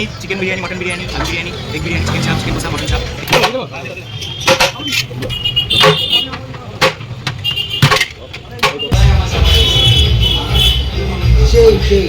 Biryani chicken biryani mutton biryani আলু biryani egg biryani chicken chaap chicken কষা mutton chaap সেই সেই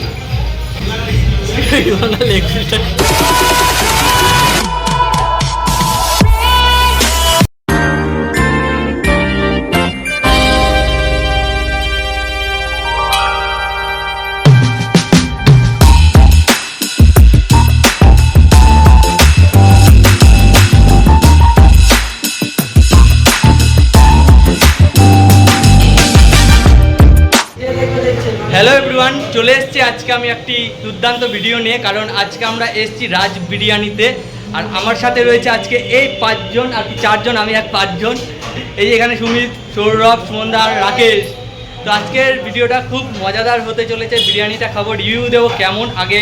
হ্যালো এভরিওয়ান চলে এসেছি। আজকে আমি একটি দুর্দান্ত ভিডিও নিয়ে, কারণ আজকে আমরা এসছি রাজ বিরিয়ানিতে। আর আমার সাথে রয়েছে আজকে এই পাঁচজন, আর কি চারজন, আমি এক পাঁচজন। এই যে এখানে সুমিত, সৌরভ সুমনদার রাকেশ। তো আজকের ভিডিওটা খুব মজাদার হতে চলেছে। বিরিয়ানিটা খাব রিভিউ দেবো কেমন। আগে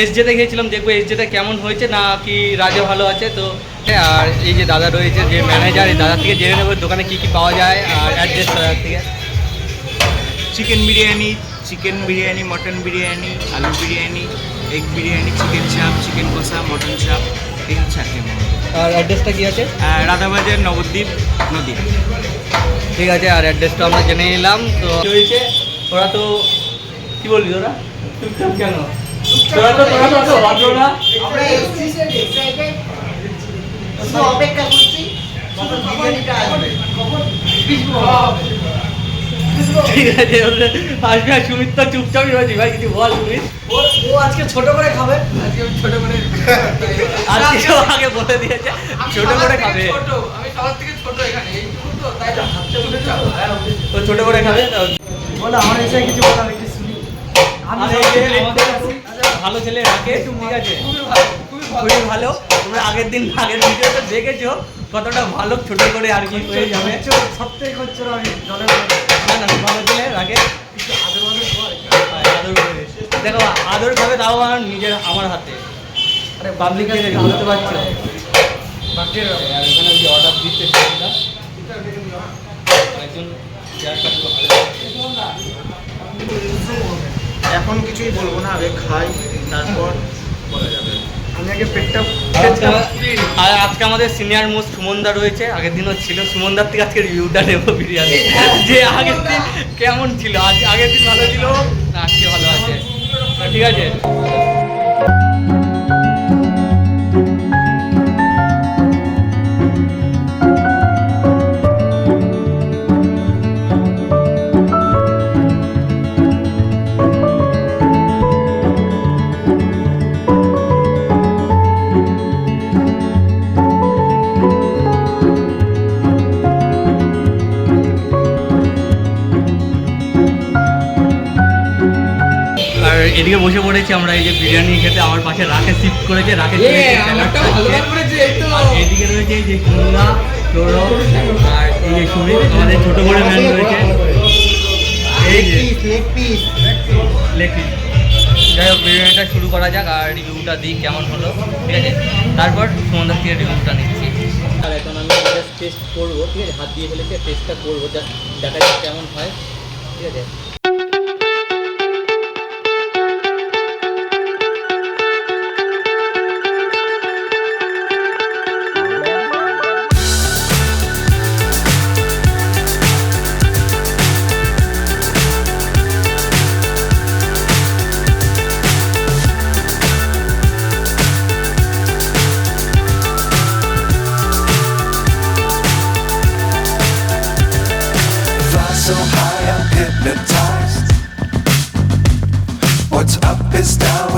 এস জেতে গিয়েছিলাম, দেখব এস জেতে কেমন হয়েছে, না কি রাজে ভালো আছে। তো আর এই যে দাদা রয়েছে, যে ম্যানেজার এই দাদার থেকে জেনে নেব দোকানে কী কী পাওয়া যায়, আর অ্যাড্রেস দাদার থেকে। Chicken biryani chicken biryani mutton biryani আলু biryani egg biryani chicken chaap chicken কষা মটন চাপ এই হচ্ছে আজকে আর অ্যাড্রেসটা কী আছে? রাধাবাজার নবদ্বীপ নদী। ঠিক আছে আর অ্যাড্রেসটা আমরা জেনে নিলাম তো কি হয়েছে? ওরা তো কী বলবি ওরা? চুপচাপ কেন? তোরা তো তোরা তো অত না। আমরা এক্সিস্টেড এক্সাইটেড শুধু অপেক্ষা করছি। কখন ঠিক সুমিত তো চুপচাপই ভাই কিছু বল সুমিত ও আজকে ছোট করে খাবে। আজকে ছোট করে আর কিছু আগে বলে দিয়েছে ছোট করে খাবে আমি সবার থেকে ছোট এখানে তো তাই তো ছোট করে খাবে আমার এসে কিছু একটু শুনি ভালো ছেলে রাকে ঠিক আছে খুবই ভালো তোমরা আগের দিন আগের ভিডিওতে দেখেছ কতটা ভালো ছোট করে আর কি হয়ে যাবে থেকে করছ আমি জলে না না ভালো ছেলে রাকে আদর আদর কর। আদর করে। দেখো আদর খাবে তাও আমার নিজের আমার হাতে। আরে পাবলিক বুঝতে পারছি? এখানে যে অর্ডার দিচ্ছে এখন কিছুই বলব না আগে খাই তারপর বলা যাবে আমি আগে পেটটা আজকে আমা- আর আজকে আমাদের সিনিয়র মোস্ট সুমনদা রয়েছে। আগের দিনও ছিল। সুমনদার থেকে আজকে রিভিউটা নেব বিরিয়ানি। যে আগের দিন কেমন ছিল? আজ আগের দিন ভালো ছিল? আজকে ভালো আছে। ঠিক আছে। এদিকে বসে পড়েছি আমরা এই যে বিরিয়ানি খেতে আমার পাশে রাখে শিফট করেছে রাখে আর এদিকে রয়েছে যে সৌরভ আর এই যে সুমিত আমাদের ছোট বড় ম্যান রয়েছে। এই যে লেগ পিস লেখি যাই হোক বিরিয়ানিটা শুরু করা যাক আর রিভিউটা দিই কেমন হলো ঠিক আছে? তারপর সুমন্দার থেকে রিভিউটা নিচ্ছি। আর এখন আমি জাস্ট টেস্ট করব ঠিক আছে? হাত দিয়ে ফেলেছে টেস্টটা করব জাস্ট দেখা যাক কেমন হয় ঠিক আছে?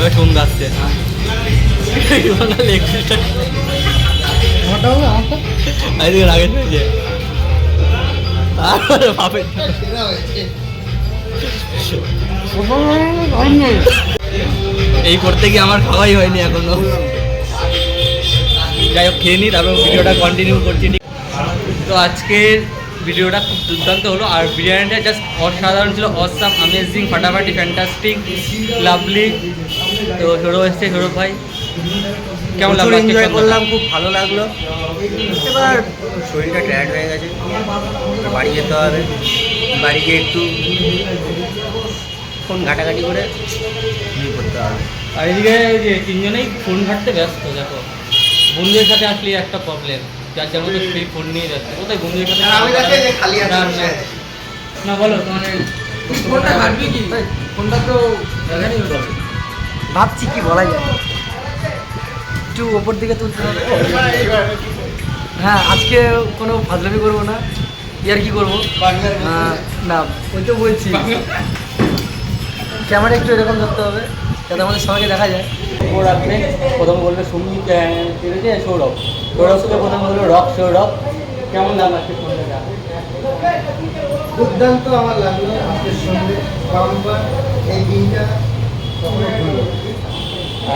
এবার সন্ধ্যা আসছে এই করতে গিয়ে আমার খাওয়াই হয়নি এখনও। যাই হোক, খেয়ে নিই তারপর ভিডিওটা কন্টিনিউ করছি। তো আজকের ভিডিওটা খুব দুর্দান্ত হলো। আর বিরিয়ানিটা জাস্ট অসাধারণ ছিল, অসাম অ্যামেজিং ফাটাফাটি ফ্যান্টাস্টিক লাভলি তো সৌরভ এসছে সৌরভ ভাই। কেমন লাগল এনজয় করলাম খুব ভালো লাগল। এবার শরীরটা টায়ার্ড হয়ে গেছে। বাড়ি যেতে হবে। বাড়ি গিয়ে একটু ফোন ঘাটাঘাটি করে ঘুমিয়ে পড়তে হবে। আর এদিকে যে তিনজনেই ফোন ঘাটতে ব্যস্ত দেখো। বন্ধুদের সাথে আসলে একটা প্রবলেম যার যার মধ্যে সেই ফোন নিয়ে যাচ্ছে কোথায় বন্ধুদের সাথে আর আমি দেখে যে খালি হাতে না, বলো তোমার ফোনটা ঘাটবি কি? ফোনটা তো এখানেই হচ্ছে ভাবছি কি বলা যায়। একটু ওপর দিকে তুলতে হবে। হ্যাঁ আজকে কোনো ফাজলামি করব না। ইয়ার কি করব? না ওই তো বলছি। ক্যামেরা একটু এরকম ধরতে হবে যাতে আমাদের সবাইকে দেখা যায়। ও রাখবে প্রথম বলবে সুমিত ঠিক আছে? সৌরভ। সৌরভকে প্রথম বলবে রক সৌরভ। কেমন লাগল আজকে ফোনটা দুর্দান্ত আমার লাগল আজকের বারবার এই দিনটা।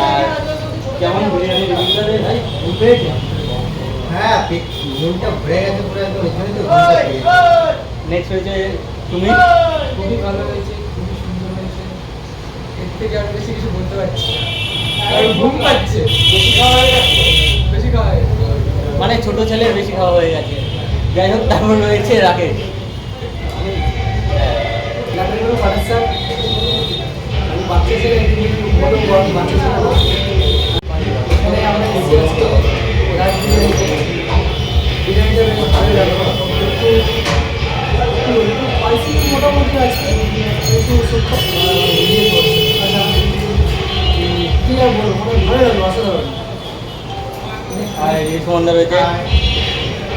আর কেমন বিরিয়ানি রিভিউটা রে ভাই? হ্যাঁ পেট মনটা ভরে গেছে পুরো একদম এখানে তো গেছে। নেক্সট হয়েছে তুমি? খুবই ভালো হয়েছে খুবই সুন্দর হয়েছে। এর থেকে আর বেশি কিছু বলতে পারছি ঘুম পাচ্ছে। বেশি খাওয়া হয়ে গেছে। বেশি খাওয়া মানে ছোট ছেলের বেশি খাওয়া হয়ে গেছে। যাই হোক তারপর রয়েছে রাকেশ। মোটামুটি আছে একটু সূক্ষ্ম আচ্ছা কি আর বলব মানে ভালো লাগল অসাধারণ আর এই সম্বন্ধে রয়েছে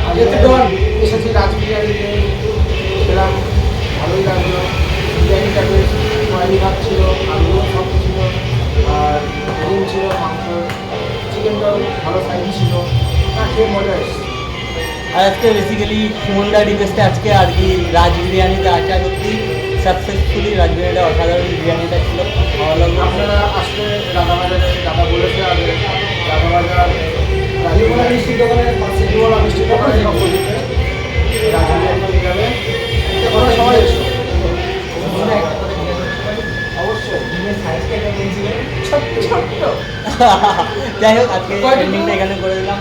আগে তো ধর এসেছি রাজ বিরিয়ানিতে সেরকম ভালোই লাগল বিরিয়ানিটা খেয়ে মজা এসেছে। আর আজকে বেসিক্যালি সুমনদা রিকোয়েস্টে আজকে আর কি রাজ বিরিয়ানিতে আসা সত্যি সাকসেসফুলি রাজ বিরিয়ানিটা অসাধারণ বিরিয়ানিটা ছিল। ভালো লাগল আপনারা আসলে রাধাবাজারে দাদা বলেছে আগে রাধাবাজার রাজীবলা মিষ্টির দোকানের পাশে যাবে। সবাই এসো করে নিয়ে আসবে। অবশ্যই ছোট্ট ছোট্ট। যাই হোক আজকে এখানে করে দিলাম।